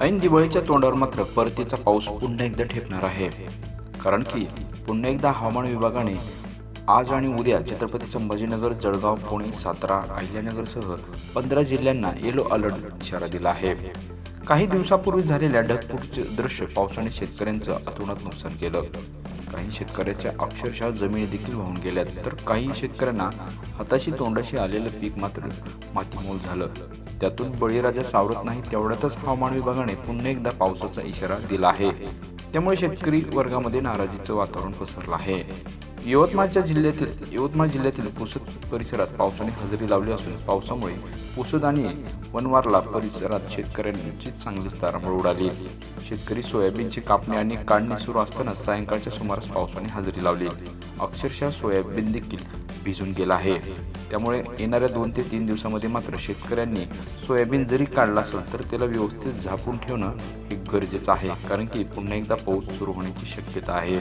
ऐन दिवाळीच्या तोंडावर मात्र परतीचा पाऊस पुन्हा एकदा ठेपणार आहे. कारण की पुन्हा एकदा हवामान विभागाने आज आणि उद्या छत्रपती संभाजीनगर जळगाव पुणे सातारा अहिल्यानगरसह पंधरा जिल्ह्यांना येलो अलर्ट इशारा दिला आहे. काही दिवसापूर्वी झालेल्या ढगफुटीचे दृश्य पावसाने शेतकऱ्यांचं अतोनात नुकसान केलं. काही शेतकऱ्याच्या अक्षरशः जमिनी देखील वाहून गेल्यात. तर काही शेतकऱ्यांना हाताशी तोंडाशी आलेलं पीक मात्र मातीमोल झालं. त्यातून बळीराजा सावरत नाही तेवढ्यातच हवामान विभागाने पुन्हा एकदा पावसाचा इशारा दिला आहे. त्यामुळे शेतकरी वर्गामध्ये नाराजीचं वातावरण पसरलं आहे. यवतमाळच्या जिल्ह्यातील यवतमाळ जिल्ह्यातील पुसद परिसरात पावसाने हजेरी लावली असून पावसामुळे पुसद आणि वनवारला परिसरात शेतकऱ्यांची चांगलीच तारांबळ उडाली. शेतकरी सोयाबीनची कापणी आणि काढणी सुरू असताना सायंकाळच्या सुमारास पावसाने हजेरी लावली. अक्षरशः सोयाबीन देखील भिजून गेला आहे. त्यामुळे येणाऱ्या दोन ते तीन दिवसामध्ये मात्र शेतकऱ्यांनी सोयाबीन जरी काढला असेल तर त्याला व्यवस्थित झाकून ठेवणं हे गरजेचं आहे. कारण की पुन्हा एकदा पाऊस सुरू होण्याची शक्यता आहे.